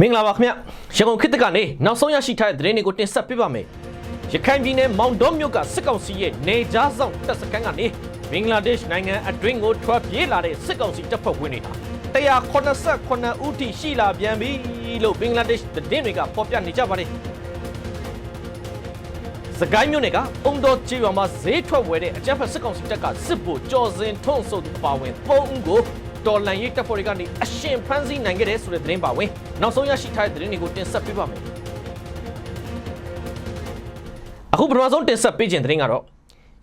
မင်္ဂလာပါခင်ဗျရန်ကုန်ခေတ်သစ်ကနေနောက်ဆုံးရရှိထားတဲ့သတင်းတွေကိုတင်ဆက်ပေးပါမယ်ရခိုင်ပြည်နယ်မောင်တောမြို့ကစစ်ကောင်စီရဲ့နေကြားဆောင်တပ်စခန်းကနေဘင်္ဂလားဒေ့ရှ်နိုင်ငံအတွင်းကိုထွက်ပြေးလာတဲ့စစ်ကောင်စီတပ်ဖွဲ့ဝင်တွေဟာ189ဦးထိရှိလာပြန်ပြီလို့ဘင်္ဂလားဒေ့ရှ်သတင်းတွေကဖော်ပြနေကြပါတယ်စကိုင်းမြို့နယ်ကအုံတော်ကျေးရွာမှာဈေးထွက်ဝယ်တဲ့အကြမ်းဖက်စစ်ကောင်စီတပ်ကစစ်ဗိုလ်ကြော်စင်ထုံးဆိုသူပါဝင်၃ဦးကိုတော်လန်ရေးတပ်ဖွဲ့တွေကနေအရှင်ဖမ်းဆီးနိုင်ခဲ့တဲ့ဆိုတဲ့သတင်းပါဝင် နောက်ဆုံးရရှိထားတဲ့သတင်းတွေကိုတင်ဆက်ပေးပါမယ်အခုပထမဆုံးတင်ဆက်ပေးခြင်းသတင်းကတော့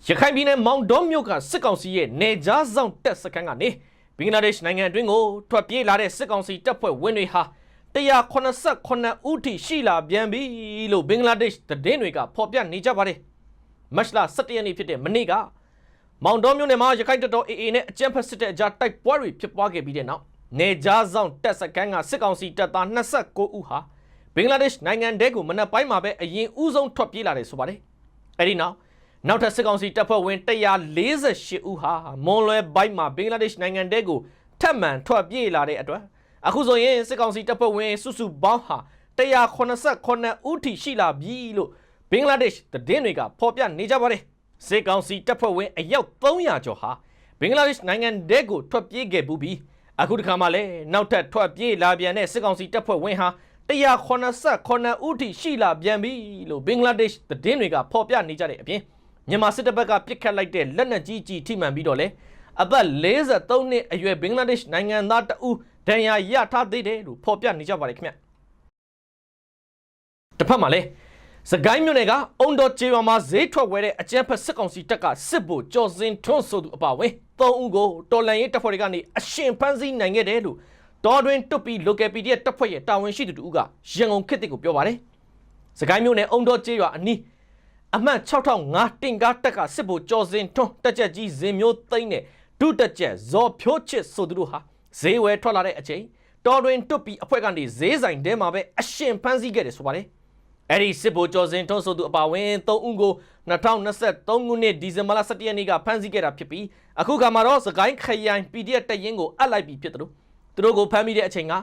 ရခိုင်ပြည်နယ်မောင်တောမြို့ကစစ်ကောင်စီရဲ့နေကြားဆောင်တပ်စခန်းကနေဘင်္ဂလားဒေ့ရှ်နိုင်ငံအတွင်းကိုထွက်ပြေးလာတဲ့စစ်ကောင်စီတပ်ဖွဲ့ဝင်တွေဟာ189ဦးထိရှိလာပြန်ပြီလို့ဘင်္ဂလားဒေ့ရှ်သတင်းတွေကဖော်ပြနေကြပါတယ်မတ်လ17ရက်နေ့ဖြစ်တဲ့မနေ့ကမောင်တောမြို့နယ်မှာရခိုင်တပ်တော် AA နဲ့အကြမ်းဖက်စစ်တပ်အကြားတိုက်ပွဲတွေဖြစ်ပွားခဲ့ပြီးတဲ့နောက် နေကြားဆောင်တပ်စခန်းကစစ်ကောင်စီတပ်သား29ဦးဟာဘင်္ဂလားဒေ့ရှ်နိုင်ငံတဲကိုမနက်ပိုင်းမှာပဲအရင်ဦးဆုံးထွက်ပြေးလာတယ်ဆိုပါတယ်အဲဒီနောက်နောက်ထပ်စစ်ကောင်စီတပ်ဖွဲ့ဝင်148ဦးဟာမွန်လွယ်ဘိုက်မှာဘင်္ဂလားဒေ့ရှ်နိုင်ငံတဲကိုထပ်မံထွက်ပြေးလာတဲ့အတွက်အခုဆိုရင်စစ်ကောင်စီတပ်ဖွဲ့ဝင်စုစုပေါင်းဟာ189ဦးထိရှိလာပြီလို့ဘင်္ဂလားဒေ့ရှ်သတင်းတွေကဖော်ပြနေကြပါတယ်စစ်ကောင်စီတပ်ဖွဲ့ဝင်အယောက်300ကျော်ဟာဘင်္ဂလားဒေ့ရှ်နိုင်ငံတဲကိုထွက်ပြေးခဲ့ပူးပြီး အခုတစ်ခါမှလည်းနောက်ထပ်ထွက်ပြေးလာပြန်တဲ့စစ်ကောင်စီတပ်ဖွဲ့ဝင်ဟာ189ဦးထိရှိလာပြန်ပြီလို့ဘင်္ဂလားဒေ့ရှ်သတင်းတွေကဖော်ပြနေကြတဲ့အပြင်မြန်မာစစ်တပ်ဘက်ကပြစ်ခတ်လိုက်တဲ့လက်နက်ကြီးကြီးထိမှန်ပြီးတော့လေအသက်43နှစ်အရွယ်ဘင်္ဂလားဒေ့ရှ်နိုင်ငံသားတဦးဒဏ်ရာရထားသေးတယ်လို့ဖော်ပြနေကြပါတယ်ခင်ဗျတစ်ဖက်မှာလည်း စကိုင်းမြို့နယ်ကအုံတော်ကျေးရွာမှာဈေးထွက်ဝဲတဲ့အကြမ်းဖက်စစ်ကောင်စီတပ်ကစစ်ဗိုလ်ကျော်စင်ထွန်းဆိုသူအပါအဝင်၃ဦးကိုတော်လန်ရေးတပ်ဖွဲ့တွေကနေအရှင်ဖမ်းဆီးနိုင်ခဲ့တယ်လို့တော်တွင်တွတ်ပြီး local PDF တပ်ဖွဲ့ရဲ့တာဝန်ရှိသူတို့ကရန်ကုန်ခေတ်တစ်ကိုပြောပါတယ်စကိုင်းမြို့နယ်အုံတော်ကျေးရွာအနီးအမှတ်6005တင်ကားတက်ကစစ်ဗိုလ်ကျော်စင်ထွန်းတက်ချက်ကြီးဇင်မျိုးသိမ့်နဲ့ဒုတက်ချက်ဇော်ဖြိုးချစ်ဆိုသူတို့ဟာဈေးဝယ်ထွက်လာတဲ့အချိန်တော်တွင်တွတ်ပြီးအဖွဲ့ကနေဈေးဆိုင်ထဲမှာပဲအရှင်ဖမ်းဆီးခဲ့တယ်ဆိုပါတယ် အဲ့ဒီစစ်ဗိုလ်ကျော်စင်ထွန်းဆိုသူအပါဝင်၃ဦးကို2023ခုနှစ်ဒီဇင်ဘာလ17ရက်နေ့ကဖမ်းဆီးခဲ့တာဖြစ်ပြီးအခုခါမှာတော့စကိုင်းခရိုင် PDF တရင်ကိုအပ်လိုက်ပြီးဖြစ်တယ်လို့သူတို့ကိုဖမ်းမိတဲ့အချိန်က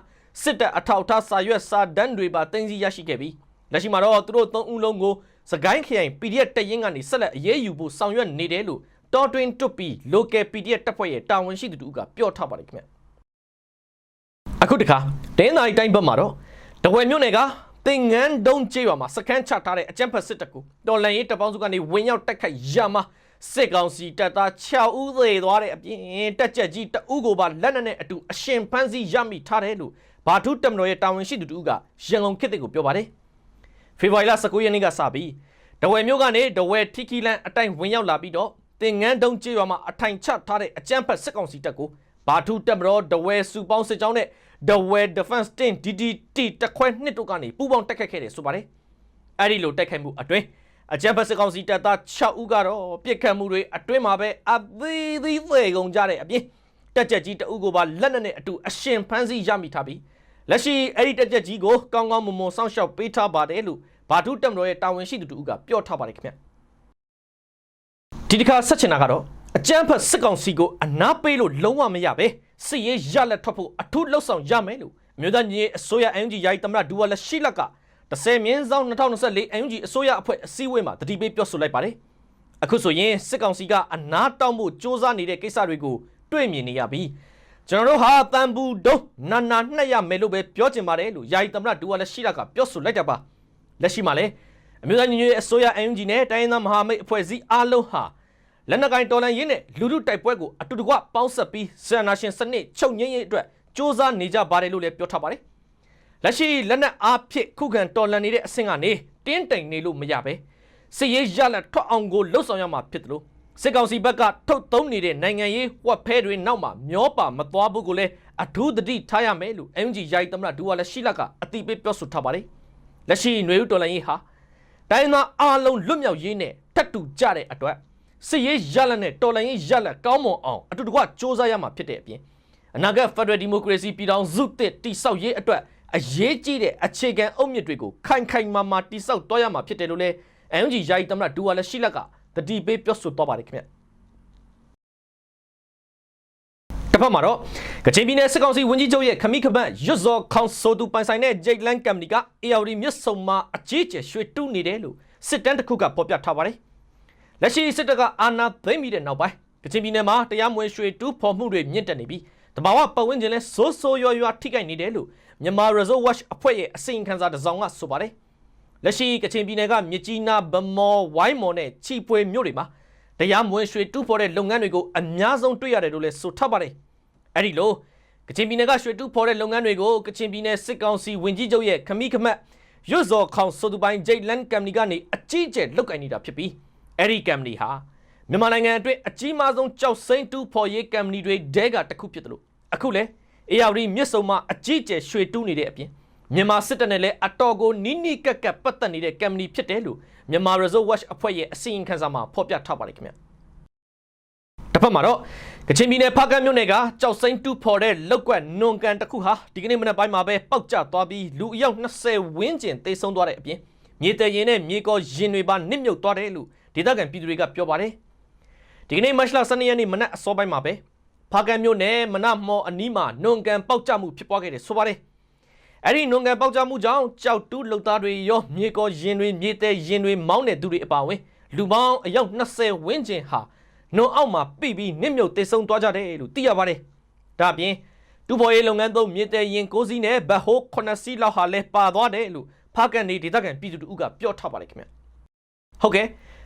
စစ်တပ်အထောက်အထားစာရွက်စာတမ်းတွေပါတင်စီရရှိခဲ့ပြီးလက်ရှိမှာတော့သူတို့၃ဦးလုံးကိုစကိုင်းခရိုင် PDF တရင်ကနေဆက်လက်အရေးယူဖို့ဆောင်ရွက်နေတယ်လို့တော်တွင်တွတ်ပြီး local PDF တပ်ဖွဲ့ရဲ့တာဝန်ရှိသူတို့ကပြောထားပါတယ်ခင်ဗျအခုတခါတင်းနိုင်တိုင်းဘက်မှာတော့တဝယ်မြို့နယ်က တင်ငန်းတုံးကျေးရွာမှာစခန်းချထားတဲ့အကြမ်းဖက်စစ်တပ်ကိုတော်လန်ရေးတပ်ပေါင်းစုကနေဝင်ရောက်တိုက်ခိုက်ရမှာစစ်ကောင်စီတပ်သား6ဦးသေသွားတဲ့အပြင်တက်ကြက်ကြီးတအုပ်ကိုပါလက်နက်နဲ့အတူအရှင်ဖမ်းဆီးရမိထားတယ်လို့ဘာထုတက်မတော်ရဲ့တာဝန်ရှိသူတို့ကရန်ကုန်ခေတ်တွေကိုပြောပါတယ်ဖေဖော်ဝါရီလ19ရက်နေ့ကစပြီးတဝယ်မြို့ကနေတဝယ်ထီကီလန်အတိုင်းဝင်ရောက်လာပြီးတော့တင်ငန်းတုံးကျေးရွာမှာအထိုင်ချထားတဲ့အကြမ်းဖက်စစ်ကောင်စီတပ်ကိုဘာထုတက်မတော်တဝယ်စုပေါင်းစစ်ကြောင်းနဲ့ The Well Defense Team DDT တခွဲနှစ်တို့ကနေပူးပေါင်းတိုက်ခတ်ခဲ့တယ်ဆိုပါတယ်။အဲ့ဒီလိုတိုက်ခိုက်မှုအတွင်းအကြမ်းဖက်စစ်ကောင်စီတပ်သား6ဦးကတော့ပြစ်ခတ်မှုတွေအတွင်းမှာပဲအသေးသေးသေကုန်ကြတဲ့အပြင်တက်ကြက်ကြီးတအုပ်ကိုပါလက်နက်နဲ့အတူအရှင်ဖမ်းဆီးရမိထားပြီးလက်ရှိအဲ့ဒီတက်ကြက်ကြီးကိုကောင်းကောင်းမွန်မွန်စောင့်ရှောက်ပေးထားပါတယ်လို့ဘာဒုတက်မတော်ရဲ့တာဝန်ရှိသူတို့ကပြောထားပါတယ်ခင်ဗျ။ဒီတစ်ခါဆက်ချင်တာကတော့အကြမ်းဖက်စစ်ကောင်စီကိုအနာပေးလို့လုံးဝမရပဲ စစ်ရေးရလက်ထွက်ဖို့အထူးလှုပ်ဆောင်ရမယ်လို့အမျိုးသားညီအစိုးရ NUG ယာယီသမ္မတဒူဝါလက်ရှိလက်က30မြင်းဆောင်2024 NUG အစိုးရအဖွဲ့အစည်းအဝေးမှာတတိပေးပြောဆိုလိုက်ပါတယ်အခုဆိုရင်စစ်ကောင်စီကအနာတောင်းဖို့စ조사နေတဲ့ကိစ္စတွေကိုတွေ့မြင်နေရပြီကျွန်တော်တို့ဟာတန်ဘူးတုံးနာနာနှက်ရမယ်လို့ပဲပြောချင်ပါတယ်လို့ယာယီသမ္မတဒူဝါလက်ရှိလက်ကပြောဆိုလိုက်တာပါလက်ရှိမှာလည်းအမျိုးသားညီညွတ်ရေးအစိုးရ NUG နဲ့တိုင်းရင်းသားမဟာမိတ်အဖွဲ့အစည်းအားလုံးဟာ လက်နက်ကိုင်တော်လှန်ရေးနဲ့လူထုတိုက်ပွဲကိုအတူတကွပေါင်းဆက်ပြီးဆန်နာရှင်စနစ်ချုပ်ငင်းရေးအတွက်စ조사နေကြပါတယ်လို့လည်းပြောထားပါတယ်။လက်ရှိလက်နက်အားဖြင့်ခုခံတော်လှန်နေတဲ့အဆင့်ကနေတင်းတိမ်နေလို့မရပဲစစ်ရေးရလက်ထွက်အောင်ကိုလှုပ်ဆောင်ရမှာဖြစ်တယ်လို့စစ်ကောင်စီဘက်ကထုတ်သုံးနေတဲ့နိုင်ငံရေးဝက်ဖဲတွေနောက်မှာမျောပါမသွားဘူးကိုလည်းအထူးသတိထားရမယ်လို့ MG ယာယီသမ္မတဒူဝါလက်ရှိလက်ကအတိပေးပြောဆိုထားပါတယ်။လက်ရှိຫນွေဦးတော်လှန်ရေးဟာတိုင်းသားအားလုံးလွတ်မြောက်ရေးနဲ့ထပ်တူကြတဲ့အတွက် စစ်ရေးရလက်နဲ့တော်လှန်ရေးရလက်ကောင်းမွန်အောင်အတူတကွစ조사ရမှာဖြစ်တဲ့အပြင်အနာဂတ် Federal Democracy ပြည်ထောင်စုတစ်တိဆောက်ရေးအတွက်အရေးကြီးတဲ့အခြေခံအုတ်မြစ်တွေကိုခိုင်ခိုင်မာမာတိဆောက်တော့ရမှာဖြစ်တယ်လို့လည်း NUG ယာယီသမ္မတဒူဝါလက်ရှိလက်ကတတိပေးပြောဆိုတော့ပါတယ်ခင်ဗျတစ်ဖက်မှာတော့ကချင်ပြည်နယ်စစ်ကောင်စီဝန်ကြီးချုပ်ရဲ့ခမိခပတ်ရွတ်ဇော်ခေါင်ဆိုသူပိုင်ဆိုင်တဲ့ဂျိတ်လန်ကမ်ပဏီက ARD မြစ်ဆုံမှာအကြီးကျယ်ရွှေတူးနေတယ်လို့စစ်တမ်းတစ်ခုကဖော်ပြထားပါတယ်။ လက်ရှိစစ်တပ်ကအာဏာသိမ်းပြီးတဲ့နောက်ပိုင်းကချင်ပြည်နယ်မှာတရားမဝင်ရွှေတူးဖော်မှုတွေမြင့်တက်နေပြီးတဘာဝပတ်ဝန်းကျင်လဲစိုးစိုးရွားရွားထိခိုက်နေတယ်လို့မြန်မာ Resort Watch အဖွဲ့ရဲ့အစီရင်ခံစာတစ်စောင်ကဆိုပါတယ်။လက်ရှိကချင်ပြည်နယ်ကမြစ်ကြီးနားဗမော်ဝိုင်းမော်နဲ့ချီပွေမြို့တွေမှာတရားမဝင်ရွှေတူးဖော်တဲ့လုပ်ငန်းတွေကိုအများဆုံးတွေ့ရတယ်လို့လည်းဆိုထားပါတယ်။အဲ့ဒီလိုကချင်ပြည်နယ်ကရွှေတူးဖော်တဲ့လုပ်ငန်းတွေကိုကချင်ပြည်နယ်စစ်ကောင်စီဝင်ကြီးချုပ်ရဲ့ခမိခမတ်ရွတ်ဇော်ခေါင်ဆိုသူပိုင်းဂျိတ်လန်ကမ်ပဏီကနေအကြီးအကျယ်လုတ်ကင်နေတာဖြစ်ပြီး အဲ့ဒီကမ်ပဏီဟာမြန်မာနိုင်ငံအတွင်းအကြီးမားဆုံးကြောက်စိမ့်တူးဖော်ရေးကမ်ပဏီတွေတဲကတစ်ခုဖြစ်တယ်လို့အခုလဲ ARD မြစ်ဆုံမှာအကြီးအကျယ်ရွှေတူးနေတဲ့အပြင်မြန်မာစစ်တပ်နဲ့လည်းအတော်ကိုနီးနီးကပ်ကပ်ပတ်သက်နေတဲ့ကမ်ပဏီဖြစ်တယ်လို့မြန်မာ Resort Watch အဖွဲ့ရဲ့အစီရင်ခံစာမှာဖော်ပြထားပါတယ်ခင်ဗျတစ်ဖက်မှာတော့ကချင်ပြည်နယ်ဖားကန့်မြို့နယ်ကကြောက်စိမ့်တူးဖော်တဲ့လောက်ကွက်နွန်ကန်တစ်ခုဟာဒီကနေ့မနက်ပိုင်းမှာပဲပောက်ကျသွားပြီးလူအယောက်20ဝန်းကျင်သေဆုံးသွားတဲ့အပြင်မြေတရင်နဲ့မြေကောရင်တွေပါနစ်မြုပ်သွားတယ်လို့ ဒေသခံပြည်သူတွေကပြောပါတယ်ဒီကနေ့မတ်လ12ရက်နေ့မနက်အစောပိုင်းမှာပဲဖားကန့်မြို့နယ်မနမော်အနီးမှာနွန်ကန်ပောက်ကျမှုဖြစ်ပွားခဲ့တယ်ဆိုပါတယ်အဲ့ဒီနွန်ကန်ပေါက်ကြမှုကြောင့်ကြောက်တူးလုံသားတွေရောမြေကောရင်တွေမြေတဲရင်တွေမောင်းတဲ့သူတွေအပါအဝင်လူပေါင်းအယောက်20ဝန်းကျင်ဟာနွန်အောက်မှာပြိပြီးနစ်မြုပ်တိတ်ဆုံးသွားကြတယ်လို့သိရပါတယ်။ဒါ့အပြင်တူဘော်ရေးလုပ်ငန်းသုံးမြေတဲရင်6စီးနဲ့ဘတ်ဟိုး9စီးလောက်ဟာလည်းပါသွားတယ်လို့ဖားကန်နေဒေသခံပြည်သူတို့ကပြောထားပါတယ်ခင်ဗျ။ဟုတ်ကဲ့